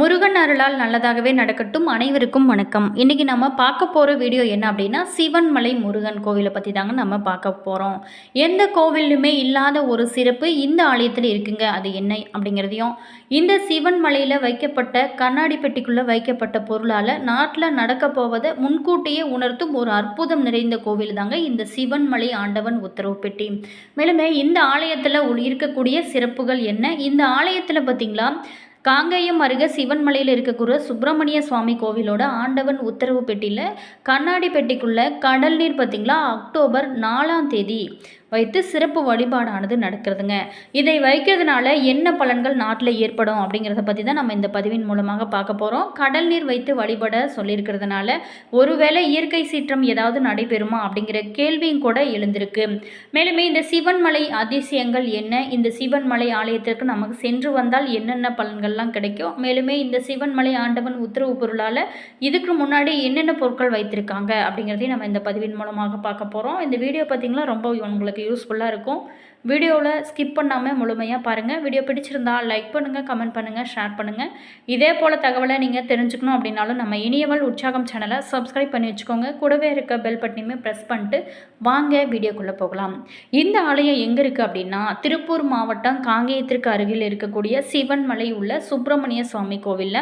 முருகன் அருளால் நல்லதாகவே நடக்கட்டும். அனைவருக்கும் வணக்கம். இன்றைக்கி நம்ம பார்க்க போகிற வீடியோ என்ன அப்படின்னா சிவன்மலை முருகன் கோவிலை பற்றி தாங்க நம்ம பார்க்க போகிறோம் எந்த கோவிலுமே இல்லாத ஒரு சிறப்பு இந்த ஆலயத்தில் இருக்குங்க. அது என்ன அப்படிங்கிறதையும் இந்த சிவன்மலையில் வைக்கப்பட்ட கண்ணாடி பெட்டிக்குள்ளே வைக்கப்பட்ட பொருளால் நாட்டில் நடக்க போவதை முன்கூட்டியே உணர்த்தும் ஒரு அற்புதம் நிறைந்த கோவில் தாங்க இந்த சிவன்மலை ஆண்டவன் உத்தரவு பெட்டி. மேலுமே இந்த ஆலயத்தில் இருக்கக்கூடிய சிறப்புகள் என்ன? இந்த ஆலயத்தில் பார்த்திங்களா காங்கேயம் அருகே சிவன்மலையில் இருக்கக்கூடிய சுப்பிரமணிய சுவாமி கோவிலோட ஆண்டவன் உத்தரவு பெட்டியில் கண்ணாடி பெட்டிக்குள்ள கடல் நீர் பார்த்திங்களா அக்டோபர் நாலாம் தேதி. வைத்து சிறப்பு வழிபாடானது நடக்கிறதுங்க. இதை வைக்கிறதுனால என்ன பலன்கள் நாட்டில் ஏற்படும் அப்படிங்கிறத பற்றி தான் நம்ம இந்த பதிவின் மூலமாக பார்க்க போகிறோம் கடல் நீர் வைத்து வழிபட சொல்லியிருக்கிறதுனால ஒருவேளை இயற்கை சீற்றம் ஏதாவது நடைபெறுமா அப்படிங்கிற கேள்வியும் கூட எழுந்திருக்கு. மேலுமே இந்த சிவன்மலை அதிசயங்கள் என்ன? இந்த சிவன்மலை ஆலயத்திற்கு நமக்கு சென்று வந்தால் என்னென்ன பலன்கள்லாம் கிடைக்கும்? மேலுமே இந்த சிவன்மலை ஆண்டவன் உத்தரவு பொருளால் இதுக்கு முன்னாடி என்னென்ன பொருட்கள் வைத்திருக்காங்க அப்படிங்கிறதையும் நம்ம இந்த பதிவின் மூலமாக பார்க்க போகிறோம் இந்த வீடியோ பார்த்திங்கன்னா ரொம்ப உங்களுக்கு யூஸ்ஃபுல்லாக இருக்கும். வீடியோவில் ஸ்கிப் பண்ணாமல் முழுமையாக பாருங்கள் வீடியோ பிடிச்சிருந்தா லைக் பண்ணுங்கள் கமெண்ட் பண்ணுங்கள் ஷேர் பண்ணுங்கள் இதே போல் தகவலை நீங்கள் தெரிஞ்சுக்கணும் அப்படின்னாலும் நம்ம இனியவள் உற்சாகம் சேனலை சப்ஸ்கிரைப் பண்ணி வச்சுக்கோங்க. கூடவே இருக்க பெல் பட்டனையுமே ப்ரெஸ் பண்ணிட்டு வாங்க வீடியோக்குள்ளே போகலாம். இந்த ஆலயம் எங்கே இருக்குது அப்படின்னா திருப்பூர் மாவட்டம் காங்கேயத்திற்கு அருகில் இருக்கக்கூடிய சிவன்மலை உள்ள சுப்பிரமணிய சுவாமி கோவிலில்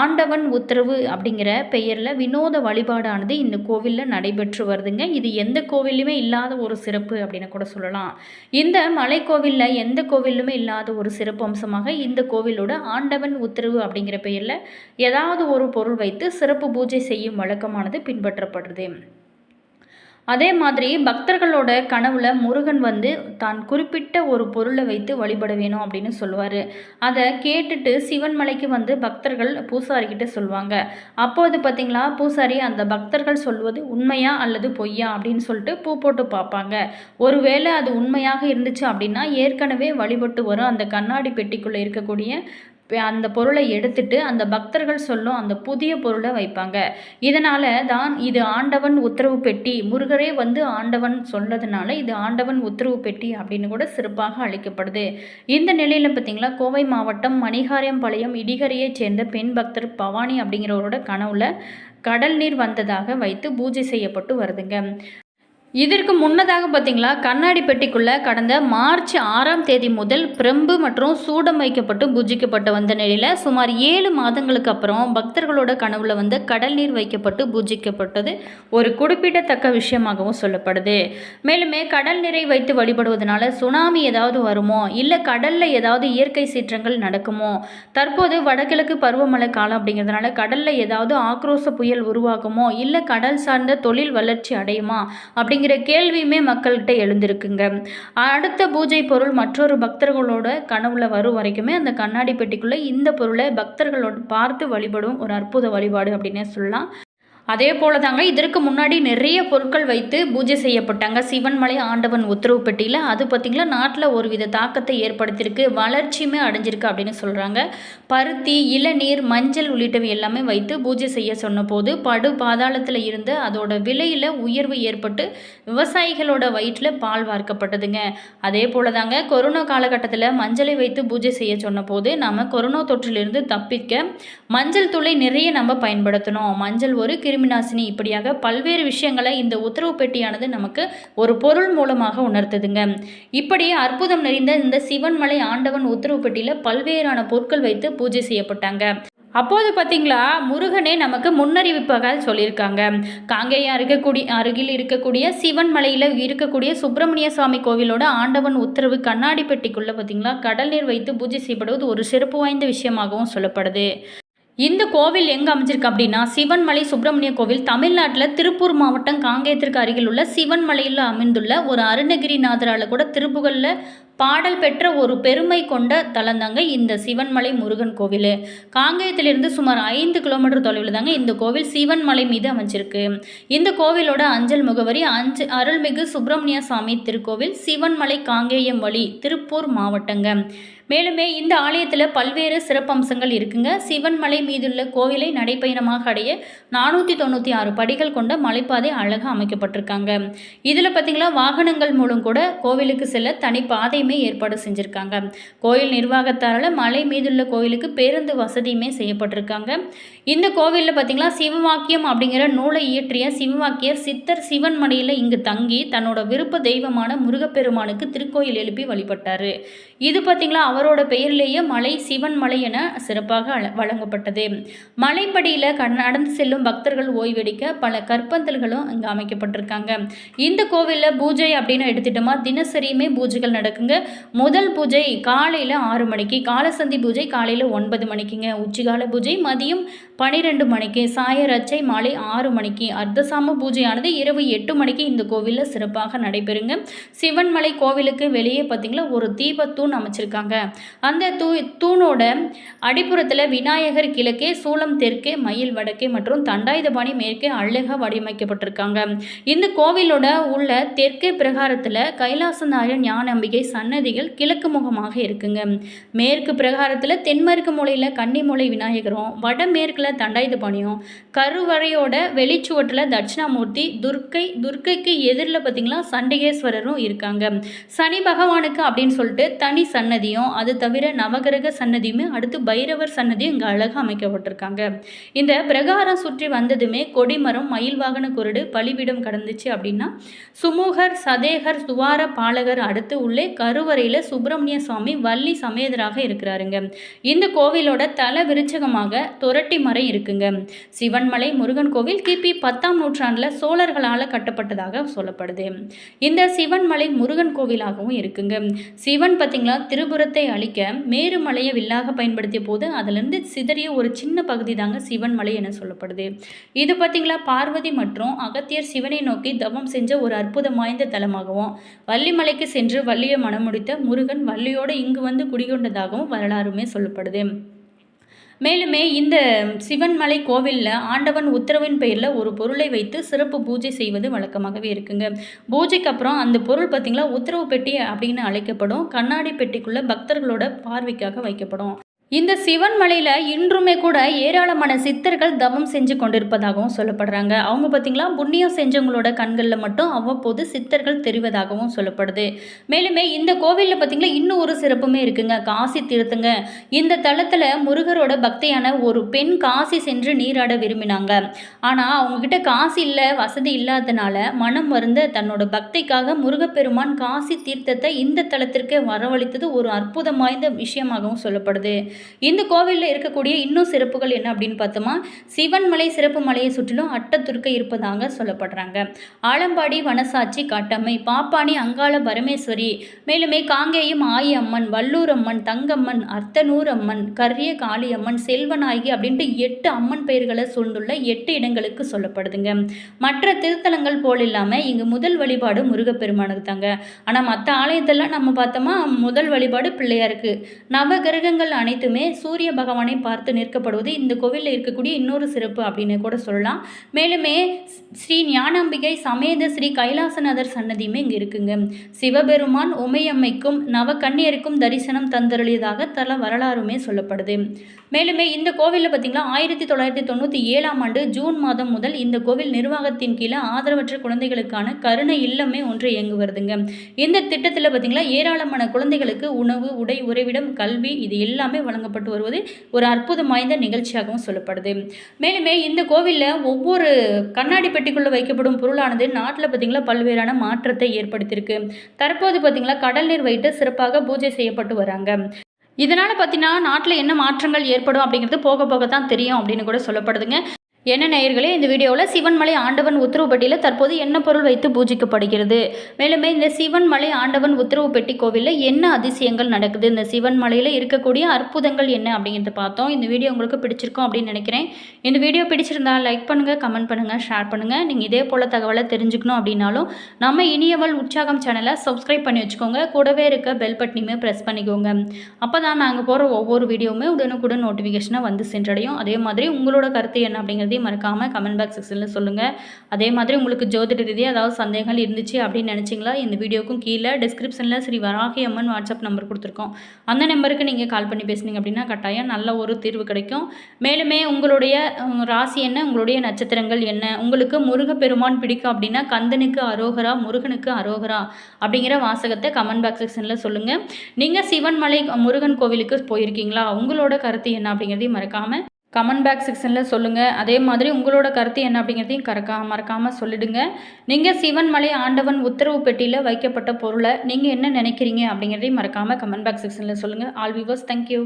ஆண்டவன் உத்தரவு அப்படிங்கிற பெயரில் வினோத வழிபாடானது இந்த கோவிலில் நடைபெற்று வருதுங்க. இது எந்த கோவிலுமே இல்லாத ஒரு சிறப்பு அப்படின்னு கூட சொல்லலாம். இந்த மலைக்கோவிலில் எந்த கோவிலுமே இல்லாத ஒரு சிறப்பு அம்சமாக இந்த கோவிலோட ஆண்டவன் உத்தரவு அப்படிங்கிற பெயரில் ஏதாவது ஒரு பொருள் வைத்து சிறப்பு பூஜை செய்யும் வழக்கமானது பின்பற்றப்படுறது அதே மாதிரி பக்தர்களோட கனவுல முருகன் வந்து தான் குறிப்பிட்ட ஒரு பொருளை வைத்து வழிபட வேணும் அப்படின்னு சொல்லுவார். அதை கேட்டுட்டு சிவன்மலைக்கு வந்து பக்தர்கள் பூசாரிக்கிட்ட சொல்லுவாங்க. அப்போது பார்த்தீங்களா பூசாரி அந்த பக்தர்கள் சொல்வது உண்மையா அல்லது பொய்யா அப்படின்னு சொல்லிட்டு பூ போட்டு பார்ப்பாங்க. ஒருவேளை அது உண்மையாக இருந்துச்சு அப்படின்னா ஏற்கனவே வழிபட்டு வரும் அந்த கண்ணாடி பெட்டிக்குள்ளே இருக்கக்கூடிய அந்த பொருளை எடுத்துட்டு அந்த பக்தர்கள் சொல்லும் அந்த புதிய பொருளை வைப்பாங்க. இதனால தான் இது ஆண்டவன் உத்தரவு பெட்டி முருகரே வந்து ஆண்டவன் சொன்னதுனால இது ஆண்டவன் உத்தரவு பெட்டி அப்படின்னு கூட சிறப்பாக அழைக்கப்படுது. இந்த நிலையில் பார்த்தீங்களா கோவை மாவட்டம் மணிகாரியம்பாளையம் இடிகரையைச் சேர்ந்த பெண் பக்தர் பவானி அப்படிங்கிறவரோட கனவுல கடல் நீர் வந்ததாக வைத்து பூஜை செய்யப்பட்டு வருதுங்க. இதற்கு முன்னதாக பார்த்தீங்களா கண்ணாடி பெட்டிக்குள்ளே கடந்த மார்ச் ஆறாம் தேதி முதல் பிரம்பு மற்றும் சூடம் வைக்கப்பட்டு பூஜிக்கப்பட்டு வந்த நிலையில் சுமார் ஏழு மாதங்களுக்கு அப்புறம் பக்தர்களோட கனவுல வந்து கடல் நீர் வைக்கப்பட்டு பூஜிக்கப்பட்டது ஒரு குறிப்பிடத்தக்க விஷயமாகவும் சொல்லப்படுது. மேலுமே கடல் நீரை வைத்து வழிபடுவதனால சுனாமி ஏதாவது வருமோ இல்லை கடலில் ஏதாவது இயற்கை சீற்றங்கள் நடக்குமோ தற்போது வடகிழக்கு பருவமழை காலம் அப்படிங்கிறதுனால கடலில் ஏதாவது ஆக்ரோஷ புயல் உருவாகுமோ இல்லை கடல் சார்ந்த தொழில் வளர்ச்சி அடையுமா அப்படி அப்படிங்கிற கேள்வியுமே மக்கள்கிட்ட எழுந்திருக்குங்க. அடுத்த பூஜை பொருள் மற்றொரு பக்தர்களோட கனவுல வரும் வரைக்குமே அந்த கண்ணாடி பெட்டிக்குள்ளே இந்த பொருளை பக்தர்களோட பார்த்து வழிபடும் ஒரு அற்புத வழிபாடு அப்படின்னே சொல்லலாம். அதே போல தாங்க இதற்கு முன்னாடி நிறைய பொருட்கள் வைத்து பூஜை செய்யப்பட்டாங்க. சிவன்மலை ஆண்டவன் உத்தரவு பெட்டியில். அது பார்த்திங்களா நாட்டில் ஒரு வித தாக்கத்தை ஏற்படுத்தியிருக்கு. வளர்ச்சியுமே அடைஞ்சிருக்கு அப்படின்னு சொல்கிறாங்க பருத்தி இளநீர் மஞ்சள் உள்ளிட்டவை எல்லாமே வைத்து பூஜை செய்ய சொன்னபோது படு பாதாளத்தில் இருந்து அதோட விலையில் உயர்வு ஏற்பட்டு விவசாயிகளோட வயிற்றில் பால் வார்க்கப்பட்டதுங்க. அதே போல தாங்க கொரோனா காலகட்டத்தில் மஞ்சளை வைத்து பூஜை செய்ய சொன்னபோது நம்ம கொரோனா தொற்றிலிருந்து தப்பிக்க மஞ்சள் தூளை நிறைய நம்ம பயன்படுத்தணும். மஞ்சள் ஒரு கிருமி கிருமிநாசினி இப்படியாக பல்வேறு விஷயங்களை இந்த உத்தரவு பெட்டியானது நமக்கு ஒரு பொருள் மூலமாக உணர்த்துதுங்க. இப்படி அற்புதம் நிறைந்த இந்த சிவன்மலை ஆண்டவன் உத்தரவு பெட்டியில் பல்வேறான பொருட்கள் வைத்து பூஜை செய்யப்பட்டாங்க. அப்போது பார்த்தீங்களா முருகனே நமக்கு முன்னறிவிப்பாக சொல்லியிருக்காங்க. காங்கேயா இருக்கக்கூடிய அருகில் இருக்கக்கூடிய சிவன் மலையில் இருக்கக்கூடிய சுப்பிரமணிய சுவாமி கோவிலோட ஆண்டவன் உத்தரவு கண்ணாடி பெட்டிக்குள்ளே பார்த்தீங்களா கடல் நீர் வைத்து பூஜை செய்யப்படுவது ஒரு சிறப்பு வாய்ந்த விஷயமாகவும் சொல்லப்படுது. இந்த கோவில் எங்கே அமைஞ்சிருக்கு அப்படின்னா சிவன்மலை சுப்பிரமணிய கோவில் தமிழ்நாட்டில் திருப்பூர் மாவட்டம் காங்கேயத்திற்கு அருகில் உள்ள சிவன்மலையில் அமைந்துள்ள ஒரு அருணகிரிநாதரால் கூட திருப்புகளில் பாடல் பெற்ற ஒரு பெருமை கொண்ட தலந்தாங்க இந்த சிவன்மலை முருகன் கோவில். காங்கேயத்திலிருந்து சுமார் ஐந்து கிலோமீட்டர் தொலைவில் தாங்க இந்த கோவில் சிவன்மலை மீது அமைஞ்சிருக்கு. இந்த கோவிலோட அஞ்சல் முகவரி அஞ்சு அருள்மிகு சுப்பிரமணிய சுவாமி திருக்கோவில் சிவன்மலை காங்கேயம் வழி திருப்பூர் மாவட்டங்க. மேலுமே இந்த ஆலயத்தில் பல்வேறு சிறப்பம்சங்கள் இருக்குங்க. சிவன் மலை மீதுள்ள கோவிலை நடைப்பயணமாக அடைய நானூற்றி தொண்ணூற்றி ஆறு படிகள் கொண்ட மலைப்பாதை அழகாக அமைக்கப்பட்டிருக்காங்க. இதில் பார்த்தீங்களா வாகனங்கள் மூலம் கூட கோவிலுக்கு செல்ல தனி பாதையுமே ஏற்பாடு செஞ்சுருக்காங்க. கோயில் நிர்வாகத்தாரால் மலை மீதுள்ள கோவிலுக்கு பேருந்து வசதியுமே செய்யப்பட்டிருக்காங்க. இந்த கோவிலில் பார்த்தீங்களா சிவவாக்கியம் அப்படிங்கிற நூலை இயற்றிய சிவவாக்கியர் சித்தர் சிவன் மலையில் இங்கு தங்கி தன்னோட விருப்ப தெய்வமான முருகப்பெருமானுக்கு திருக்கோயில் எழுப்பி வழிபட்டார். இது பார்த்தீங்களா அவரோட பெயரிலேயே மலை சிவன் மலை என சிறப்பாக அழ- வழங்கப்பட்டது. மலைப்படியில் கண் நடந்து செல்லும் பக்தர்கள் ஓய்வெடுக்க பல கற்பந்தல்களும் இங்கே அமைக்கப்பட்டிருக்காங்க. இந்த கோவிலில் பூஜை அப்படின்னு எடுத்துட்டோமா தினசரியுமே பூஜைகள் நடக்குங்க. முதல் பூஜை காலையில் ஆறு மணிக்கு காலசந்தி பூஜை காலையில் ஒன்பது மணிக்குங்க. உச்சிகால பூஜை மதியம் பனிரெண்டு மணிக்கு சாயரச்சை மாலை ஆறு மணிக்கு. அர்த்தசாம பூஜையானது இரவு எட்டு மணிக்கு இந்த கோவிலில் சிறப்பாக நடைபெறுங்க. சிவன்மலை கோவிலுக்கு வெளியே பார்த்தீங்களா ஒரு தீபத்தூண் அமைச்சிருக்காங்க. அந்த தூ தூணோட அடிப்புறத்தில் விநாயகர் கிழக்கே சூலம் தெற்கே மயில் வடக்கே மற்றும் தண்டாயுதபாணி மேற்கே அழகாக வடிவமைக்கப்பட்டிருக்காங்க. இந்த கோவிலோட உள்ள தெற்கே பிரகாரத்தில் கைலாசநாயகர் ஞானம்பிகை சன்னதிகள் கிழக்கு முகமாக இருக்குங்க. மேற்கு பிரகாரத்தில் தென்மேற்கு மூலையில் கன்னிமூலை விநாயகரும் வடமேற்கில் தண்டாயுதபாணியும் கருவறையோட வெளிச்சுவட்டில் தட்சிணாமூர்த்தி துர்க்கை துர்க்கைக்கு எதிரில் பார்த்தீங்களா சண்டிகேஸ்வரரும் இருக்காங்க. சனி பகவானுக்கு அப்படின்னு சொல்லிட்டு தனி சன்னதியும் அது தவிர நவகிரக சன்னதியுமே அடுத்து பைரவர் சன்னதியும் இங்கே அழகாக அமைக்கப்பட்டிருக்காங்க. இந்த பிரகாரம் சுற்றி வந்ததுமே கொடிமரம் மயில் வாகன குருடு பலிபீடம் கடந்துச்சு அப்படின்னா சுமூகர் சதேகர் துவார பாலகர் அடுத்து உள்ளே கருவறையில் சுப்பிரமணிய சுவாமி வள்ளி சமேதராக இருக்கிறாருங்க. இந்த கோவிலோட தல விருச்சகமாக துரட்டி மரம் இருக்குங்க. சிவன்மலை முருகன் கோவில் கிபி பத்தாம் நூற்றாண்டில் சோழர்களால் கட்டப்பட்டதாக சொல்லப்படுது. இந்த சிவன்மலை முருகன் கோவிலாகவும் இருக்குங்க. சிவன் பார்த்தீங்களா திருபுரத்தை அழிக்க மேருமலையை வில்லாக பயன்படுத்திய போது அதிலிருந்து சிதறிய ஒரு சின்ன பகுதி தாங்க சிவன்மலை என சொல்லப்படுது. இது பார்த்தீங்களா பார்வதி மற்றும் அகத்தியர் சிவனை நோக்கி தவம் செஞ்ச ஒரு அற்புதம் வாய்ந்த தலமாகவும் வள்ளிமலைக்கு சென்று வள்ளியை மணமுடித்த முருகன் வள்ளியோடு இங்கு வந்து குடிகொண்டதாகவும் வரலாறுமே சொல்லப்படுது. மேலுமே இந்த சிவன்மலை கோவிலில் ஆண்டவன் உத்தரவின் பெயரில் ஒரு பொருளை வைத்து சிறப்பு பூஜை செய்வது வழக்கமாகவே இருக்குங்க. பூஜைக்கு அப்புறம் அந்த பொருள் பார்த்திங்களா உத்தரவு பெட்டி அப்படின்னு அழைக்கப்படும். கண்ணாடி பெட்டிக்குள்ளே பக்தர்களோட பார்வைக்காக வைக்கப்படும். இந்த சிவன் மலையில் இன்றுமே கூட ஏராளமான சித்தர்கள் தவம் செஞ்சு கொண்டிருப்பதாகவும் சொல்லப்படுறாங்க. அவங்க பார்த்திங்களா புண்ணியம் செஞ்சவங்களோட கண்களில் மட்டும் அவ்வப்போது சித்தர்கள் தெரிவதாகவும் சொல்லப்படுது. மேலுமே இந்த கோவிலில் பார்த்திங்களா இன்னும் ஒரு சிறப்புமே இருக்குங்க. காசி திருத்துங்க. இந்த தளத்தில் முருகரோட பக்தியான ஒரு பெண் காசி சென்று நீராட விரும்பினாங்க. ஆனால் அவங்கக்கிட்ட காசு இல்லை வசதி இல்லாதனால மனம் வருந்த தன்னோட பக்திக்காக முருகப்பெருமான் காசி தீர்த்தத்தை இந்த தளத்திற்கே வரவழைத்தது ஒரு அற்புதம் வாய்ந்த விஷயமாகவும் சொல்லப்படுது. இந்த கோவிலில் இருக்கக்கூடிய இன்னும் சிறப்புகள் என்ன அப்படின்னு பார்த்தோமா? சிவன்மலை சிறப்பு மலையை சுற்றிலும் அட்டத்துருக்க இருப்பதாக சொல்லப்படுறாங்க. ஆலம்பாடி வனசாட்சி காட்டம்மை பாப்பாணி அங்காள பரமேஸ்வரி மேலுமே காங்கேயம் ஆயி அம்மன் வல்லூர் அம்மன் தங்கம்மன் அர்த்தனூர் அம்மன் கரிய காளியம்மன் செல்வநாயகி அப்படின்ட்டு எட்டு அம்மன் பெயர்களை சூழ்ந்துள்ள எட்டு இடங்களுக்கு சொல்லப்படுதுங்க. மற்ற திருத்தலங்கள் போல் இல்லாமல் இங்கு முதல் வழிபாடு முருகப்பெருமானுக்கு தாங்க. ஆனால் மற்ற ஆலயத்தெல்லாம் நம்ம பார்த்தோமா முதல் வழிபாடு பிள்ளையாருக்கு. நவ கிரகங்கள் அனைத்துமே சூரிய பகவானை பார்த்து நிற்கப்படுவது இந்த கோவிலில் இருக்கக்கூடிய இன்னொரு சிறப்பு அப்படின்னு கூட சொல்லலாம். மேலுமே ஸ்ரீ ஞானாம்பிகை சமேத ஸ்ரீ கைலாசநாதர் சன்னதியுமே இங்கே இருக்குங்க. சிவபெருமான் உமையம்மைக்கும் நவகன்னியருக்கும் தரிசனம் தந்தருளியதாக தல வரலாறுமே சொல்லப்படுது. மேலுமே இந்த கோவிலில் பார்த்தீங்களா ஆயிரத்தி தொள்ளாயிரத்தி தொண்ணூற்றி ஏழாம் ஆண்டு ஜூன் மாதம் முதல் இந்த கோவில் நிர்வாகத்தின் கீழே ஆதரவற்ற குழந்தைகளுக்கான கருணை இல்லமே ஒன்று இயங்கு வருதுங்க இந்த திட்டத்தில் பார்த்தீங்களா ஏராளமான குழந்தைகளுக்கு உணவு உடை உறைவிடம் கல்வி இது எல்லாமே வழங்கப்பட்டு வருவது ஒரு அற்புதம் வாய்ந்த நிகழ்ச்சியாகவும் சொல்லப்படுது. மேலுமே இந்த கோவிலில் ஒவ்வொரு கண்ணாடி பெட்டிக்குள்ளே வைக்கப்படும் பொருளானது நாட்டில் பார்த்தீங்களா பல்வேறான மாற்றத்தை ஏற்படுத்தியிருக்கு. தற்போது பார்த்திங்களா கடல் நீர் வைத்து சிறப்பாக பூஜை செய்யப்பட்டு வராங்க. இதனால் பார்த்தீங்கன்னா நாட்டில் என்ன மாற்றங்கள் ஏற்படும் அப்படிங்கிறது போக போக தான் தெரியும் அப்படின்னு கூட சொல்லப்படுதுங்க. என்ன நேயர்களே இந்த வீடியோவில் சிவன்மலை ஆண்டவன் உத்தரவு பெட்டியில் தற்போது என்ன பொருள் வைத்து பூஜிக்கப்படுகிறது? மேலுமே இந்த சிவன்மலை ஆண்டவன் உத்தரவு பெட்டி கோவிலில் என்ன அதிசயங்கள் நடக்குது? இந்த சிவன்மலையில் இருக்கக்கூடிய அற்புதங்கள் என்ன அப்படிங்கிறத பார்த்தோம். இந்த வீடியோ உங்களுக்கு பிடிச்சிருக்கும் அப்படின்னு நினைக்கிறேன். இந்த வீடியோ பிடிச்சிருந்தா லைக் பண்ணுங்கள் கமெண்ட் பண்ணுங்கள் ஷேர் பண்ணுங்கள் நீங்கள் இதே போல் தகவலை தெரிஞ்சுக்கணும் அப்படின்னாலும் நம்ம இனியவள் உற்சாகம் சேனலை சப்ஸ்கிரைப் பண்ணி வச்சுக்கோங்க. கூடவே இருக்க பெல் பட்டனையுமே ப்ரெஸ் பண்ணிக்கோங்க. அப்போ தான் நாங்கள் போகிற ஒவ்வொரு வீடியோவுமே உடனுக்குடன் நோட்டிஃபிகேஷனாக வந்து சென்றடையும். அதே மாதிரி உங்களோட கருத்து என்ன அப்படிங்கிறது அப்படிங்கிறதையும் மறக்காமல் கமெண்ட் பாக்ஸ் செக்ஷனில் சொல்லுங்கள் அதே மாதிரி உங்களுக்கு ஜோதிட ரீதியாக ஏதாவது சந்தேகங்கள் இருந்துச்சு அப்படின்னு நினச்சிங்களா? இந்த வீடியோக்கும் கீழே டிஸ்கிரிப்ஷனில் ஸ்ரீ வராகி அம்மன் வாட்ஸ்அப் நம்பர் கொடுத்துருக்கோம். அந்த நம்பருக்கு நீங்கள் கால் பண்ணி பேசுனீங்க அப்படின்னா கட்டாயம் நல்ல ஒரு தீர்வு கிடைக்கும். மேலுமே உங்களுடைய ராசி என்ன? உங்களுடைய நட்சத்திரங்கள் என்ன? உங்களுக்கு முருகப்பெருமான் பிடிக்கும் அப்படின்னா கந்தனுக்கு அரோகரா முருகனுக்கு அரோகரா அப்படிங்கிற வாசகத்தை கமெண்ட் பாக்ஸ் செக்ஷனில் சொல்லுங்கள் நீங்கள் சிவன்மலை முருகன் கோவிலுக்கு போயிருக்கீங்களா? உங்களோட கருத்து என்ன அப்படிங்கிறதையும் மறக்காமல் கமெண்ட் பேக் செக்ஷனில் சொல்லுங்கள் அதே மாதிரி உங்களோட கருத்து என்ன அப்படிங்கிறதையும் கறக்கா மறக்காமல் சொல்லிடுங்க. நீங்கள் சிவன் மலை ஆண்டவன் உத்தரவு பெட்டியில் வைக்கப்பட்ட பொருளை நீங்கள் என்ன நினைக்கிறீங்க அப்படிங்கிறதையும் மறக்காமல் கமெண்ட் பேக் செக்ஷனில் சொல்லுங்கள் ஆல் விவர்ஸ் தேங்க்யூ